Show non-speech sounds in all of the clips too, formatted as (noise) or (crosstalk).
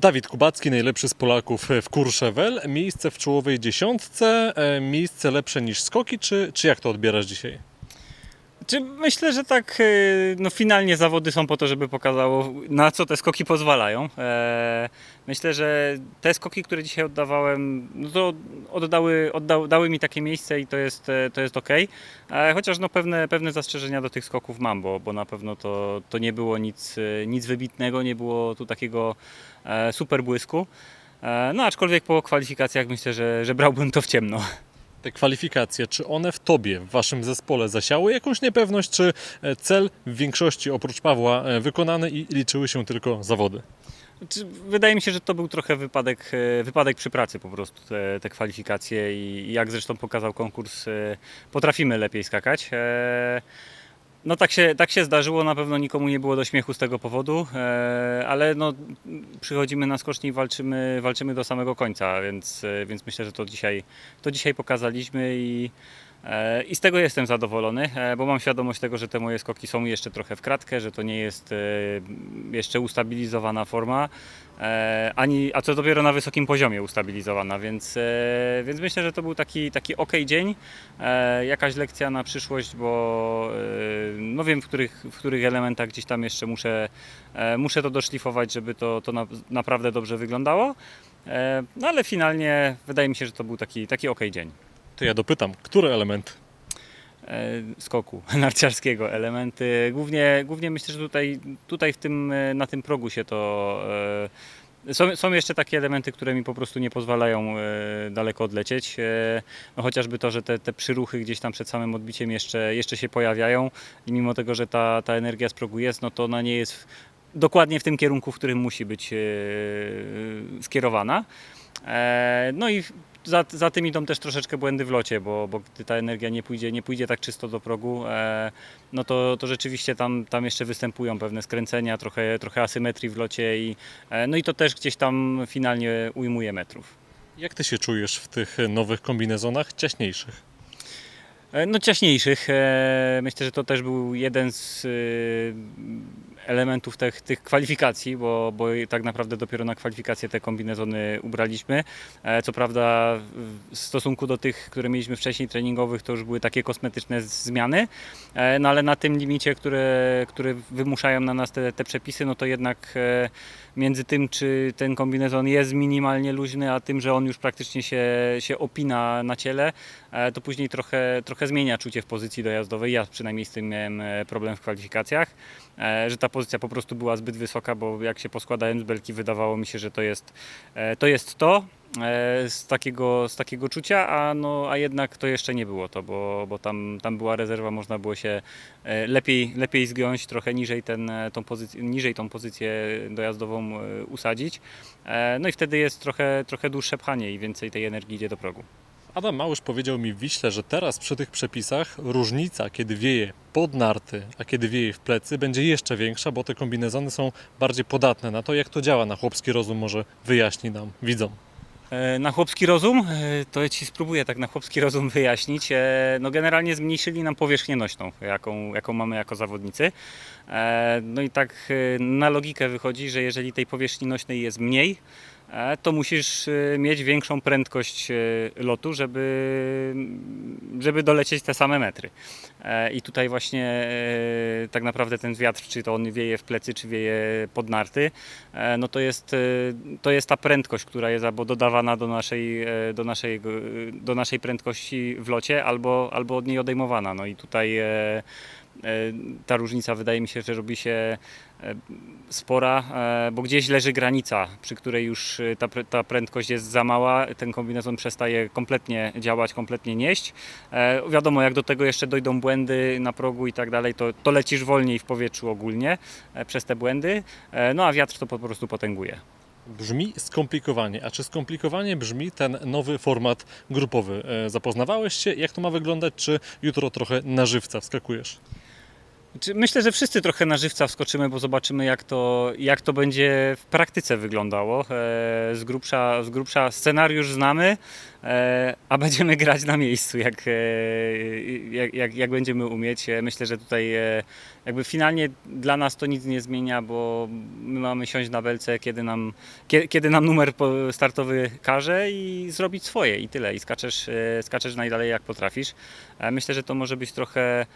Dawid Kubacki, najlepszy z Polaków w Courchevel. Miejsce w czołowej dziesiątce, e, miejsce lepsze niż skoki, czy, czy jak to odbierasz dzisiaj? Czy myślę, że tak y, no finalnie zawody są po to, żeby pokazało na co te skoki pozwalają. E, Myślę, że te skoki, które dzisiaj oddawałem, no to oddały, oddały, dały mi takie miejsce i to jest, e, to jest ok. Chociaż no pewne, pewne zastrzeżenia do tych skoków mam, bo, bo na pewno to, to nie było nic, e, nic wybitnego, nie było tu takiego e, super błysku. E, No aczkolwiek po kwalifikacjach myślę, że, że brałbym to w ciemno. Te kwalifikacje, czy one w tobie, w waszym zespole zasiały jakąś niepewność, czy e, cel w większości oprócz Pawła e, wykonany i liczyły się tylko zawody? Znaczy, Wydaje mi się, że to był trochę wypadek, e, wypadek przy pracy po prostu, te, te kwalifikacje i jak zresztą pokazał konkurs, potrafimy lepiej skakać. No tak się, tak się zdarzyło, na pewno nikomu nie było do śmiechu z tego powodu, e, ale no, przychodzimy na skoczni i walczymy, walczymy do samego końca, więc, e, więc myślę, że to dzisiaj, to dzisiaj pokazaliśmy i, i z tego jestem zadowolony, e, bo mam świadomość tego, że te moje skoki są jeszcze trochę w kratkę, że to nie jest e, jeszcze ustabilizowana forma, e, ani, a co dopiero na wysokim poziomie ustabilizowana, więc, e, więc myślę, że to był taki, taki ok dzień, e, jakaś lekcja na przyszłość, bo e, no wiem, w których, w których elementach gdzieś tam jeszcze muszę, e, muszę to doszlifować, żeby to, to na, naprawdę dobrze wyglądało. E, No ale finalnie wydaje mi się, że to był taki, taki ok dzień To ja dopytam, który element? e, skoku (laughs) narciarskiego elementy. Głównie, głównie myślę, że tutaj, tutaj w tym, e, na tym progu się to. e, Są, są jeszcze takie elementy, które mi po prostu nie pozwalają daleko odlecieć. No chociażby to, że te, te przyruchy gdzieś tam przed samym odbiciem jeszcze, jeszcze się pojawiają i mimo tego, że ta, ta energia z progu jest, no to ona nie jest dokładnie w tym kierunku, w którym musi być skierowana. No i za, za tym idą też troszeczkę błędy w locie, bo, bo gdy ta energia nie pójdzie, nie pójdzie tak czysto do progu, e, no to, to rzeczywiście tam, tam jeszcze występują pewne skręcenia, trochę, trochę asymetrii w locie i, e, no i to też gdzieś tam finalnie ujmuje metrów. Jak ty się czujesz w tych nowych kombinezonach ciaśniejszych? E, No ciaśniejszych. e, Myślę, że to też był jeden z e, elementów tych, tych kwalifikacji, bo, bo tak naprawdę dopiero na kwalifikacje te kombinezony ubraliśmy. E, Co prawda w stosunku do tych, które mieliśmy wcześniej treningowych, to już były takie kosmetyczne zmiany, e, no ale na tym limicie, które, które wymuszają na nas te, te przepisy, no to jednak e, między tym, czy ten kombinezon jest minimalnie luźny, a tym, że on już praktycznie się, się opina na ciele, to później trochę, trochę zmienia czucie w pozycji dojazdowej. Ja przynajmniej z tym miałem problem w kwalifikacjach, że ta pozycja po prostu była zbyt wysoka, bo jak się poskładałem z belki, wydawało mi się, że to jest e, to. Jest to e, z takiego, z takiego czucia, a, no, a jednak to jeszcze nie było to, bo, bo tam, tam była rezerwa, można było się e, lepiej, lepiej zgiąć, trochę niżej, ten, e, tą pozycję, niżej tą pozycję dojazdową e, usadzić. E, No i wtedy jest trochę, trochę dłuższe pchanie i więcej tej energii idzie do progu. Adam Małysz powiedział mi w Wiśle, że teraz przy tych przepisach różnica, kiedy wieje pod narty, a kiedy wieje w plecy, będzie jeszcze większa, bo te kombinezony są bardziej podatne na to, jak to działa na chłopski rozum, może wyjaśni nam, widzom. E, Na chłopski rozum, e, to ja Ci spróbuję tak na chłopski rozum (laughs) wyjaśnić. E, No generalnie zmniejszyli nam powierzchnię nośną, jaką, jaką mamy jako zawodnicy. No i tak na logikę wychodzi, że jeżeli tej powierzchni nośnej jest mniej, to musisz e, mieć większą prędkość e, lotu, żeby, żeby dolecieć te same metry. E, I tutaj właśnie e, tak naprawdę ten wiatr, czy to on wieje w plecy, czy wieje pod narty, e, no to jest, e, to jest ta prędkość, która jest albo dodawana do naszej, e, do naszej, do naszej prędkości w locie, albo, albo od niej odejmowana. No i tutaj e, e, ta różnica wydaje mi się, że robi się e, spora, e, bo gdzieś leży granica, przy której już e, ta, ta prędkość jest za mała, ten kombinezon przestaje kompletnie działać, kompletnie nieść. E, Wiadomo, jak do tego jeszcze dojdą błędy na progu i tak dalej, to, to lecisz wolniej w powietrzu ogólnie e, przez te błędy, e, no a wiatr to po prostu potęguje. Brzmi skomplikowanie. A czy skomplikowanie brzmi ten nowy format grupowy? E, Zapoznawałeś się? Jak to ma wyglądać? Czy jutro trochę na żywca wskakujesz? Czy- Myślę, że wszyscy trochę na żywca wskoczymy, bo zobaczymy, jak to, jak to będzie w praktyce wyglądało. E, Z grubsza, z grubsza scenariusz znamy, e, a będziemy grać na miejscu, jak, e, jak, jak, jak będziemy umieć. Myślę, że tutaj jakby finalnie dla nas to nic nie zmienia, bo my mamy siąść na belce, kiedy nam, kie- kiedy nam numer startowy każe i zrobić swoje i tyle. I skaczesz, skaczesz najdalej jak potrafisz. Myślę, że to może być trochę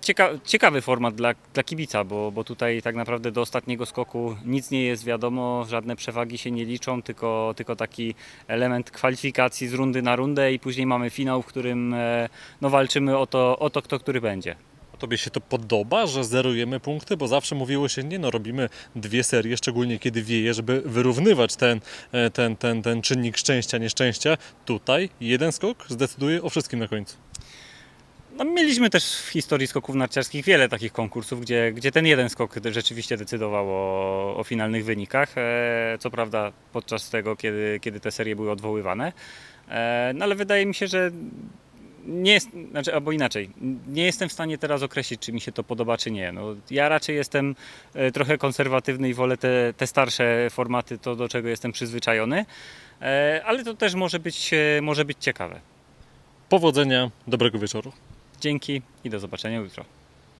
cieka, ciekawy format dla, dla kibica, bo, bo tutaj tak naprawdę do ostatniego skoku nic nie jest wiadomo, żadne przewagi się nie liczą, tylko, tylko taki element kwalifikacji z rundy na rundę i później mamy finał, w którym e, no, walczymy o to, o to, kto który będzie. Tobie się to podoba, że zerujemy punkty? Bo zawsze mówiło się, nie no, robimy dwie serie, szczególnie kiedy wieje, żeby wyrównywać ten, e, ten, ten, ten czynnik szczęścia, nieszczęścia. Tutaj jeden skok zdecyduje o wszystkim na końcu. No, mieliśmy też w historii skoków narciarskich wiele takich konkursów, gdzie, gdzie ten jeden skok rzeczywiście decydował o, o finalnych wynikach. E, co prawda podczas tego, kiedy, kiedy te serie były odwoływane. E, no ale wydaje mi się, że nie jest, znaczy, albo inaczej, nie jestem w stanie teraz określić, czy mi się to podoba, czy nie. No, ja raczej jestem e, trochę konserwatywny i wolę te, te starsze formaty, to do czego jestem przyzwyczajony, e, ale to też może być, e, może być ciekawe. Powodzenia, dobrego wieczoru. Dzięki i do zobaczenia jutro.